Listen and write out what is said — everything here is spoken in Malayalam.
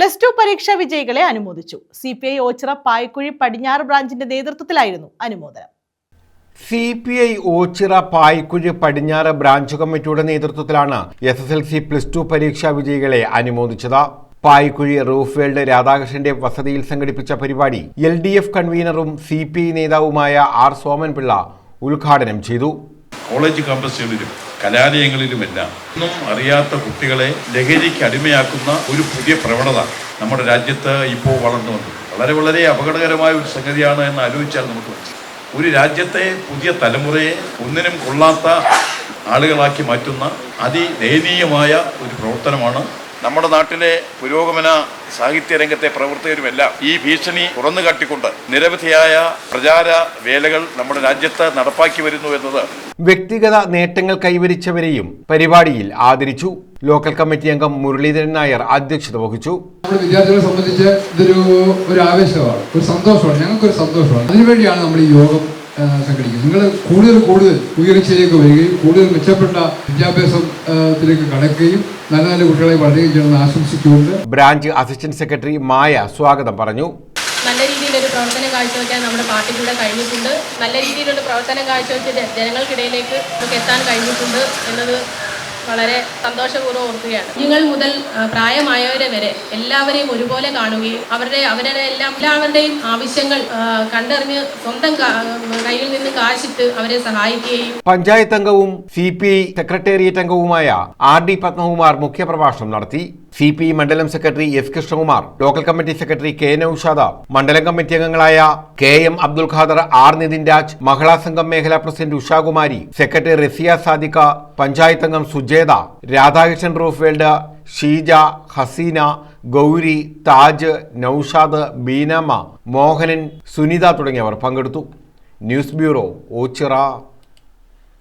പ്ലസ് ടു പരീക്ഷാ വിജയികളെ അനുമോദിച്ചു. C P I Ochira Payakkuzhi പടിഞ്ഞാറ് ബ്രാഞ്ചിന്റെ നേതൃത്വത്തിലായിരുന്നു അനുമോദനം. C P I Ochira Payakkuzhi പടിഞ്ഞാറ് ബ്രാഞ്ച് കമ്മിറ്റിയുടെ നേതൃത്വത്തിലാണ് S S L C plus two പരീക്ഷാ വിജയികളെ അനുമോദിച്ചത്. പായ്ക്കുഴി റൂഫ്വേൾഡ് രാധാകൃഷ്ണന്റെ വസതിയിൽ സംഘടിപ്പിച്ച പരിപാടി എൽ ഡി എഫ് കൺവീനറും സി പി ഐ നേതാവുമായ ആർ സോമൻപിള്ള ഉദ്ഘാടനം ചെയ്തു. കോളേജ് ക്യാമ്പസുകളിലും കലാലയങ്ങളിലുമെല്ലാം ഒന്നും അറിയാത്ത കുട്ടികളെ ലഹരിക്ക് അടിമയാക്കുന്ന ഒരു പുതിയ പ്രവണത നമ്മുടെ രാജ്യത്ത് ഇപ്പോൾ വളർന്നു വന്നു. വളരെ വളരെ അപകടകരമായ ഒരു സംഗതിയാണ് എന്ന് ആലോചിച്ചാൽ നമുക്ക് ഒരു രാജ്യത്തെ പുതിയ തലമുറയെ ഒന്നിനും കൊള്ളാത്ത ആളുകളാക്കി മാറ്റുന്ന അതിദയനീയമായ ഒരു പ്രവർത്തനമാണ് നമ്മുടെ നാട്ടിലെ പുരോഗമന സാഹിത്യ രംഗത്തെ പ്രവർത്തകരുമെല്ലാം ഈ ഭീഷണി തുറന്നു കാട്ടിക്കൊണ്ട് നിരവധിയായ പ്രചാര വേലകൾ നമ്മുടെ രാജ്യത്ത് നടപ്പാക്കി വരുന്നു എന്നത് വ്യക്തിഗത നേട്ടങ്ങൾ കൈവരിച്ചവരെയും പരിപാടിയിൽ ആദരിച്ചു. ലോക്കൽ കമ്മിറ്റി അംഗം മുരളീധരൻ നായർ അധ്യക്ഷത വഹിച്ചു. നമ്മുടെ വിദ്യാർത്ഥികളെ സംബന്ധിച്ച് ഇതൊരു ഒരു ആവേശമാണ്. ഒരു സന്തോഷമാണ്. ഞങ്ങൾക്കൊരു സന്തോഷമാണ്. അതിനുവേണ്ടിയാണ് നമ്മൾ ഈ യോഗം ആ, സംഘടിക്കുന്നത് നിങ്ങൾ കൂടുതൽ കൂടുതൽ ഉയർച്ചയിലേക്ക് വരികയും കൂടുതൽ മെച്ചപ്പെട്ട വിദ്യാഭ്യാസത്തിലേക്ക് കടക്കുകയും നല്ല നല്ല കുട്ടികളെ വളരുകയും ചെയ്യണമെന്ന് ആശംസിച്ചുകൊണ്ട് ബ്രാഞ്ച് അസിസ്റ്റന്റ് സെക്രട്ടറി മായ സ്വാഗതം പറഞ്ഞു. നല്ല രീതിയിലൊരു പ്രവർത്തനം കാഴ്ചവെക്കാൻ നമ്മുടെ പാർട്ടിയിലൂടെ കഴിഞ്ഞിട്ടുണ്ട്. നല്ല രീതിയിലുള്ള പ്രവർത്തനം കാഴ്ചവെച്ച് ജനങ്ങൾക്കിടയിലേക്ക് നമുക്ക് എത്താൻ കഴിഞ്ഞിട്ടുണ്ട് എന്നത് വളരെ സന്തോഷപൂർവം ഓർക്കുകയാണ്. നിങ്ങൾ മുതൽ പ്രായമായവരെ വരെ എല്ലാവരെയും ഒരുപോലെ കാണുകയും അവരുടെ അവരുടെ എല്ലാം എല്ലാവരുടെയും ആവശ്യങ്ങൾ കണ്ടറിഞ്ഞ് സ്വന്തം കയ്യിൽ നിന്ന് കാശിട്ട് അവരെ സഹായിക്കുകയും പഞ്ചായത്ത് അംഗവും സി പി ഐ സെക്രട്ടേറിയറ്റ് അംഗവുമായ ആർ ഡി പത്മകുമാർ മുഖ്യപ്രഭാഷണം നടത്തി. സി പി മണ്ഡലം secretary S Krishnakumar local committee secretary K Noushad മണ്ഡലം കമ്മിറ്റി അംഗങ്ങളായ K M Abdul Khader R Nithin Raj മഹിളാ സംഘം മേഖലാ പ്രസിഡന്റ് ഉഷാകുമാരി സെക്രട്ടറി റസിയ സാദിഖ പഞ്ചായത്ത് അംഗം സുജേത രാധാകൃഷ്ണൻ റൂഫ്വേൽഡ് ഷീജ ഹസീന ഗൗരി താജ് നൌഷാദ് ബീനമ്മ മോഹനൻ സുനിത തുടങ്ങിയവർ പങ്കെടുത്തു. News bureau Ochira.